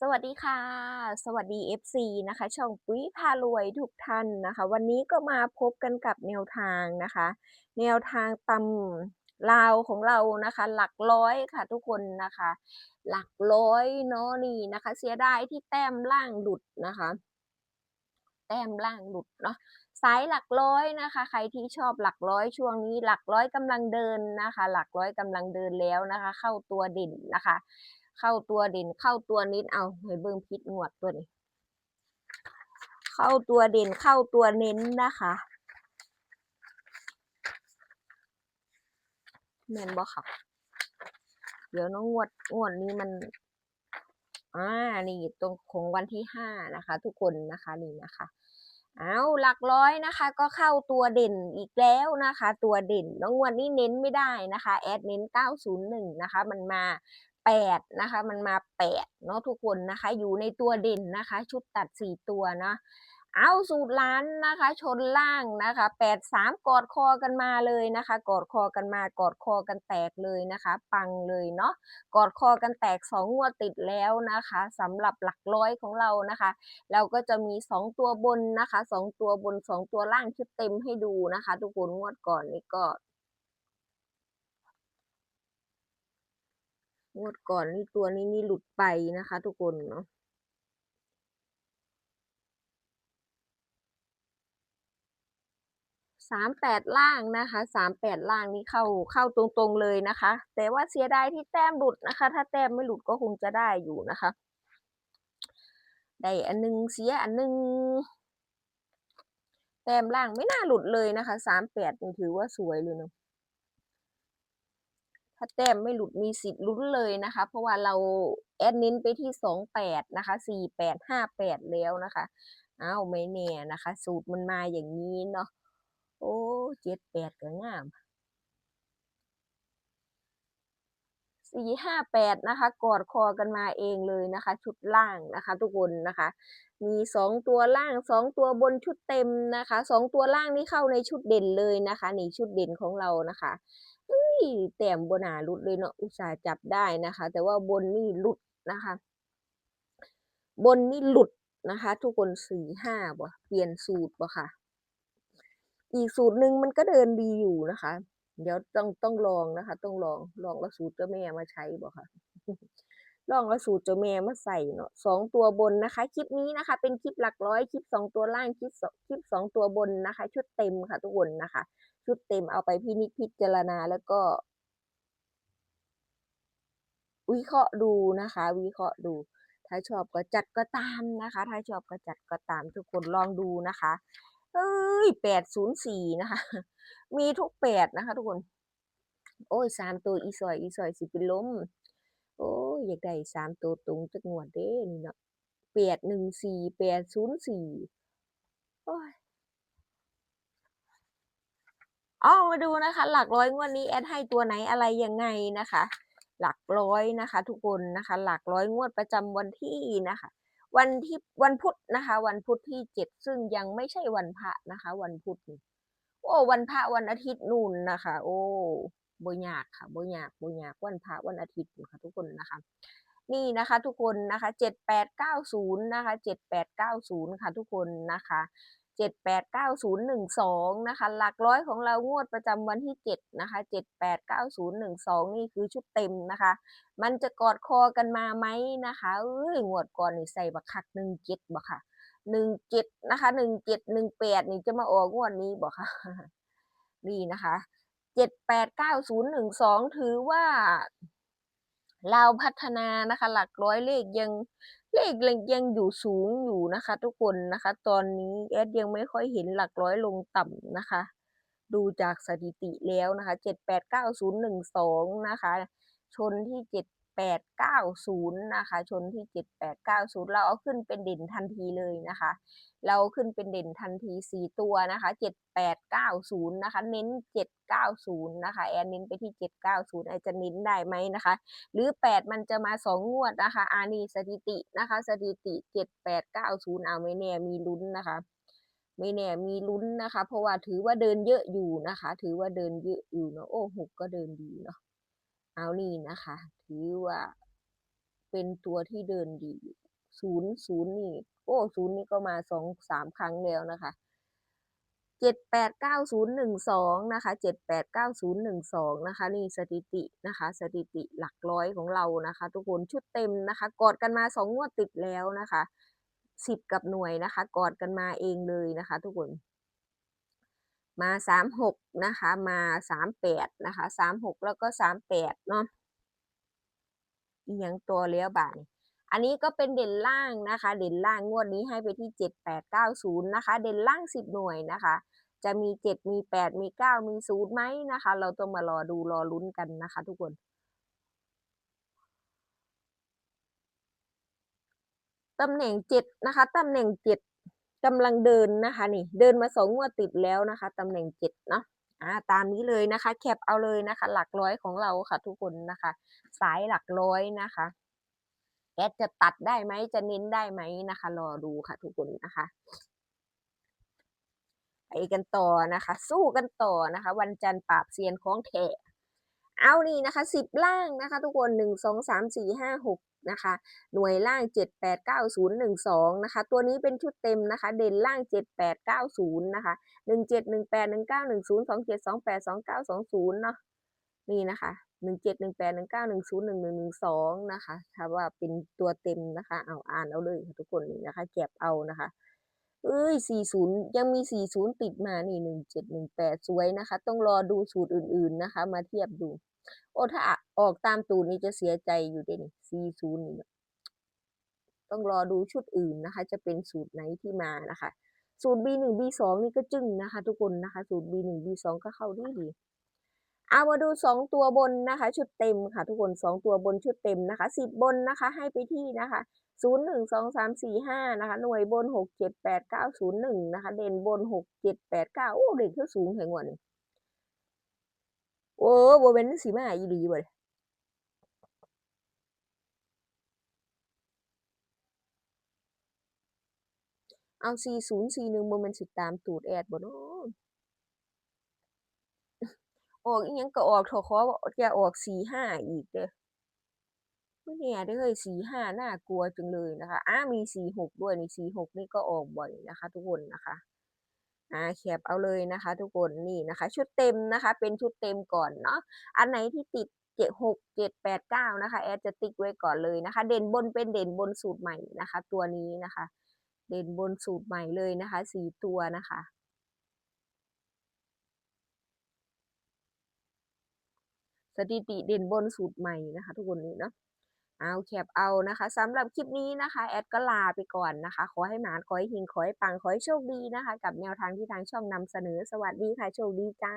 สวัสดีค่ะ สวัสดี FC นะคะ ช่องปุ้ยพารวยทุกท่านนะคะ วันนี้ก็มาพบกันกับแนวทางนะคะ แนวทางตำลาวของเรานะคะ หลักร้อยค่ะทุกคนนะคะ หลักร้อยเนาะนี่นะคะ เสียดายที่แต้มล่างหลุดนะคะ แต้มล่างหลุดเนาะสายหลักร้อยนะคะ ใครที่ชอบหลักร้อยช่วงนี้หลักร้อยกำลังเดินนะคะ หลักร้อยกำลังเดินแล้วนะคะ เข้าตัวเด่นนะคะ เข้าตัวเด่นเข้าตัวนิดเอาให้เบิ่งพิษงวดตัวนี้ เข้าตัวเด่นเข้าตัวเน้นนะคะแมนบ่ค่ะ เดี๋ยวน้องงวดงวดนี้มันอ่านี่ตรงของวันที่ห้านะคะ ทุกคนนะคะนี่นะคะ เอาหลักร้อยนะคะ ก็เข้าตัวเด่นอีกแล้วนะคะ ตัวเด่นน้องวันนี้เน้นไม่ได้นะคะ แอดเน้น901นะคะ มันมา 8นะคะ มันมา8เนาะทุกคนนะคะ อยู่ในตัวเด่นนะคะ ชุดตัด 4 ตัวเนาะเอาสูตรล้านนะคะ ชนล่างนะคะ8 3กอดคอกันมาเลยนะคะ กอดคอกันมากอดคอกันแตกเลยนะคะ ปังเลยเนาะกอดคอกันแตก2งงวดติดแล้วนะคะสำหรับหลักร้อยของเรานะคะ เราก็จะมี2ตัวบนนะคะ2ตัวบน2ตัวล่างชุดเต็มให้ดูนะคะ ทุกคนงวดก่อนนี่ก็ งวดก่อนนี่ตัวนี้นี่หลุดไปนะคะ ทุกคนเนาะสามแปดล่างนะคะสามแปดล่างนี่เข้าเข้าตรงๆเลยนะคะ แต่ว่าเสียดายที่แต้มหลุดนะคะ ถ้าแต้มไม่หลุดก็คงจะได้อยู่นะคะได้อันนึงเสียอันนึงแต้มล่างไม่น่าหลุดเลยนะคะสามแปดนี่ถือว่าสวยเลยเนาะ ถ้าแต้มไม่หลุดมีสิทธิ์ลุ้นเลยนะคะ เพราะว่าเราแอดนินไปที่สองแปดนะคะสี่แปดห้าแปดแล้วนะคะอ้าวไม่แน่นะคะ สูตรมันมาอย่างนี้เนาะโอ้เจ็ดแปดก็งามสี่ห้าแปดนะคะ กอดคอกันมาเองเลยนะคะ ชุดล่างนะคะ ทุกคนนะคะ มีสองตัวล่างสองตัวบนชุดเต็มนะคะสองตัวล่างนี่เข้าในชุดเด่นเลยนะคะนี่ชุดเด่นของเรานะคะ แต้มบนาลุดเลยเนาะอุตส่าห์จับได้นะคะ แต่ว่าบนนี่หลุดนะคะ บนนี่หลุดนะคะ ทุกคนสี่ห้าบ่เปลี่ยนสูตรบ่ค่ะ อีกสูตรหนึ่งมันก็เดินดีอยู่นะคะ เดี๋ยวต้องต้องลองนะคะ ต้องลองลองแล้วสูตรเจ้าแม่มาใช้บ่ค่ะ ลองแล้วสูตรเจ้าแม่มาใส่เนาะสองตัวบนนะคะ คลิปนี้นะคะ เป็นคลิปหลักร้อย คลิปสองตัวล่าง คลิปสองคลิปสองตัวบนนะคะ ชุดเต็มค่ะทุกคนนะคะ ชุดเต็มเอาไปพินิจพิจารณาแล้วก็วิเคราะห์ดูนะคะ วิเคราะห์ดู ถ้าชอบก็จัดก็ตามนะคะ ถ้าชอบก็จัดก็ตามทุกคนลองดูนะคะเอ้ยแปดศูนย์สี่นะคะ มีทุกแปดนะคะ ทุกคน โอ้ยสามตัวอีซอยอีซอยสิเป็นล้ม โอ้ยอยากได้สามตัวตรงจักงวดเด้นี่เนาะแปดหนึ่งสี่แปดศูนย์สี่โอ้ยเอมาดูนะคะ หลักร้อยงวดนี้แอดให้ตัวไหนอะไรยังไงนะคะ หลักร้อยนะคะ ทุกคนนะคะ หลักร้อยงวดประจำวันที่นะคะ วันที่วันพุธนะคะ วันพุธที่เจ็ดซึ่งยังไม่ใช่วันพระนะคะ วันพุธโอ้วันพระวันอาทิตย์นู่นนะคะ โอ้ บ่ยากค่ะบ่ยากบ่ยากวันพระวันอาทิตย์ค่ะทุกคนนะคะ นี่นะคะทุกคนนะคะเจ็ดแปดเก้าศูนย์นะคะเจ็ดแปดเก้าศูนย์ค่ะทุกคนนะคะเจ็ดแปดเก้าศูนย์หนึ่งสองนะคะหลักร้อยของเรางวดประจำวันที่เจ็ดนะคะเจ็ดแปดเก้าศูนย์หนึ่งสองนี่คือชุดเต็มนะคะ มันจะกอดคอกันมาไหมนะคะเอ้ยงวดก่อนนี่ใส่บักคักหนึ่งเจ็ดบ่ค่ะหนึ่งเจ็ดนะคะหนึ่งเจ็ดหนึ่งแปดนี่จะมาออกงวดนี้บ่ค่ะ นี่นะคะ เจ็ดแปดเก้าศูนย์หนึ่งสองถือว่าเราพัฒนานะคะ หลักร้อยเลขยังเลขยังอยู่สูงอยู่นะคะ ทุกคนนะคะ ตอนนี้แอดยังไม่ค่อยเห็นหลักร้อยลงต่ำนะคะ ดูจากสถิติแล้วนะคะเจ็ดแปดเก้าศูนย์หนึ่งสองนะคะ ชนที่เจ็ดแปดเก้าศูนย์นะคะ ชนที่เจ็ดแปดเก้าศูนย์เราเอาขึ้นเป็นเด่นทันทีเลยนะคะ เราขึ้นเป็นเด่นทันทีสี่ตัวนะคะเจ็ดแปดเก้าศูนย์นะคะ เน้นเจ็ด เก้าศูนย์นะคะแอนเน้นไปที่เจ็ดเก้าศูนย์อาจจะเน้นได้ไหมนะคะ หรือแปดมันจะมาสองงวดนะคะอานี่สถิตินะคะ สถิติเจ็ดแปดเก้าศูนย์เอาไม่แน่มีลุ้นนะคะไม่แน่มีลุ้นนะคะ เพราะว่าถือว่าเดินเยอะอยู่นะคะ ถือว่าเดินเยอะอยู่เนาะโอ้หกก็เดินดีเนาะเอานี่นะคะ ถือว่าเเป็นตัวที่เดินดีศูนย์ศูนย์นี่ โอ้ศูนย์นี่ก็มาสองสามครั้งแล้วนะคะ เจ็ดแปดเก้าศูนย์หนึ่งสองนะคะเจ็ดแปดเก้าศูนย์หนึ่งสองนะคะ นี่สถิตินะคะ สถิติหลักร้อยของเรานะคะ ทุกคนชุดเต็มนะคะ กอดกันมาสองงวดติดแล้วนะคะสิบกับหน่วยนะคะ กอดกันมาเองเลยนะคะ ทุกคน มาสามหกนะคะ มาสามแปดนะคะสามหกแล้วก็สามแปดเนาะอีกอย่างตัวเลี้ยวบ่าย อันนี้ก็เป็นเด่นล่างนะคะ เด่นล่างงวดนี้ให้ไปที่เจ็ดแปดเก้าศูนย์นะคะ เด่นล่างสิบหน่วยนะคะ จะมีเจ็ดมีแปดมีเก้ามีศูนย์ไหมนะคะ เราต้องมารอดูรอลุ้นกันนะคะ ทุกคนตำแหน่งเจ็ดนะคะตำแหน่งเจ็ดกำลังเดินนะคะ นี่ เดินมาสองงวดติดแล้วนะคะตำแหน่งเจ็ดเนาะอ่าตามนี้เลยนะคะ แคปเอาเลยนะคะ หลักร้อยของเราค่ะ ทุกคนนะคะ สายหลักร้อยนะคะ แอดจะตัดได้ไหมจะเน้นได้ไหมนะคะ รอดูค่ะทุกคนนะคะไปกันต่อนะคะ สู้กันต่อนะคะ วันจันทร์ปราบเซียนของแท้เอานี่นะคะสิบล่างนะคะ ทุกคนหนึ่งสองสามสี่ห้าหกนะคะหน่วยล่างเจ็ดแปดเก้าศูนย์หนึ่งสองนะคะ ตัวนี้เป็นชุดเต็มนะคะ เด่นล่างเจ็ดแปดเก้าศูนย์นะคะหนึ่งเจ็ดหนึ่งแปดหนึ่งเก้าหนึ่งศูนย์สองเจ็ดสองแปดสองเก้าสองศูนย์เนาะ นี่นะคะหนึ่งเจ็ดหนึ่งแปดหนึ่งเก้าหนึ่งศูนย์หนึ่งหนึ่งหนึ่งสองนะคะถ้าว่าเป็นตัวเต็มนะคะเอาอ่านเอาเลยค่ะทุกคนนี่นะคะเก็บเอานะคะเอ้ย40ยังมี40ติดมานี่1718สวยนะคะ ต้องรอดูสูตรอื่นๆนะคะ มาเทียบดู โอ้ถ้าออกตามตูนนี่จะเสียใจอยู่เด้นี่40นี่ต้องรอดูชุดอื่นนะคะ จะเป็นสูตรไหนที่มานะคะ สูตร B1 B2 นี่ก็จึ้งนะคะ ทุกคนนะคะ สูตร B1 B2 ก็เข้าดีดี เอามาดูสองตัวบนนะคะ ชุดเต็มค่ะ ทุกคนสองตัวบนชุดเต็มนะคะสิบบนนะคะให้ไปที่นะคะศูนย์หนึ่งสองสามสี่ห้านะคะหน่วยบนหกเจ็ดแปดเก้าศูนย์หนึ่งนะคะเด่นบนหกเจ็ดแปดเก้าโอ้เด่นขึ้นสูงแห่งวันนี้โอ้โบเป็นสีมาอีดีบ่เลยเอาสี่ศูนย์สี่หนึ่งโมเมนต์สิตามตูดแอดบ่เนาะ ออกอีหยังก็ออกทอคอจะออกสี่ห้าอีกเด้อไม่เนี่ยได้เลยสี่ห้าน่ากลัวจังเลยนะคะอ้ามีสี่หกด้วยนี่สี่หกนี่ก็ออกบ่อยนะคะ ทุกคนนะคะอ่าแคปเอาเลยนะคะ ทุกคนนี่นะคะ ชุดเต็มนะคะ เป็นชุดเต็มก่อนเนาะอันไหนที่ติดเจ็ดหกเจ็ดแปดเก้านะคะ แอดจะติ๊กไว้ก่อนเลยนะคะ เด่นบนเป็นเด่นบนสูตรใหม่นะคะ ตัวนี้นะคะ เด่นบนสูตรใหม่เลยนะคะสี่ตัวนะคะ สถิติเด่นบนสูตรใหม่นะคะ ทุกคนนี้เนาะเอาแคบเอานะคะสำหรับคลิปนี้นะคะ แอดก็ลาไปก่อนนะคะ ขอให้หมานขอให้หิงขอให้ปังขอให้โชคดีนะคะ กับแนวทางที่ทางช่องนำเสนอสวัสดีค่ะ โชคดีจ้า